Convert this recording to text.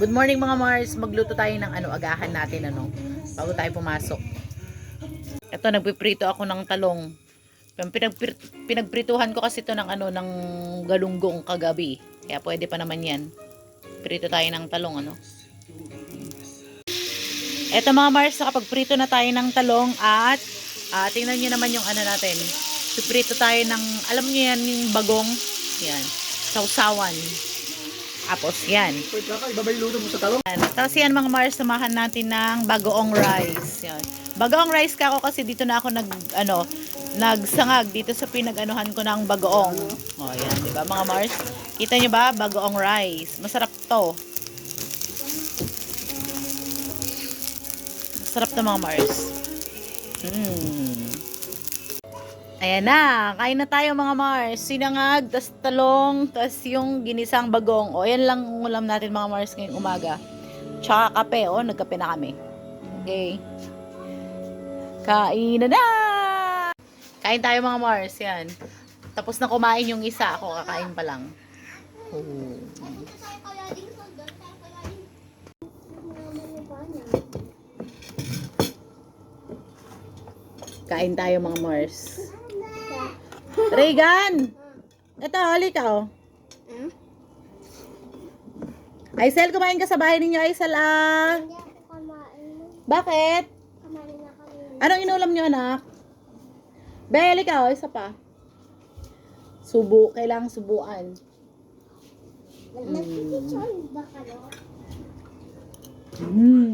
Good morning mga Mars. Magluto tayo ng ano, agahan natin ano. Bago tayo pumasok. Ito, nagpiprito ako ng talong. Pinagpir, pinagprituhan ko kasi ito ng ano, ng galunggong kagabi. Kaya pwede pa naman yan. Prito tayo ng talong ano. Ito mga Mars, nakapagprito na tayo ng talong at ah, tingnan nyo naman yung ano natin. Piprito tayo ng, alam nyo yan, yung bagong. Yan. Sausawan. Tapos yan. Wait, kaka, ibabay luto mo sa talong. Yan. Tapos yan mga Mars, samahan natin ng bagoong rice. Yan. Bagoong rice ka ako kasi dito na ako nag, ano, nagsangag dito sa pinag-anuhan ko ng bagoong. O yan, di ba mga Mars? Kita nyo ba? Bagoong rice. Masarap to. Masarap to mga Mars. Hmm. Ayan na, kain na tayo mga Mars. Sinangag, tas talong, tas yung ginisang bagong. O, yan lang ang ulam natin mga Mars ngayong umaga. Tsaka kape, o, nagkape na kami. Okay. Kain na na! Kain tayo mga Mars, yan. Tapos na kumain yung isa, ako kakain pa lang. Oh. Kain tayo mga Mars. Regan! Ito, halika oh. Aisel, kumain ka sa bahay ninyo, Aisel ah. Hindi ako kumain. Bakit? Kumain na kami. Anong inulam nyo, anak? Bel, ikaw, isa pa. Subo, kailangang subuan. Nagpipicture ba kayo? Mm.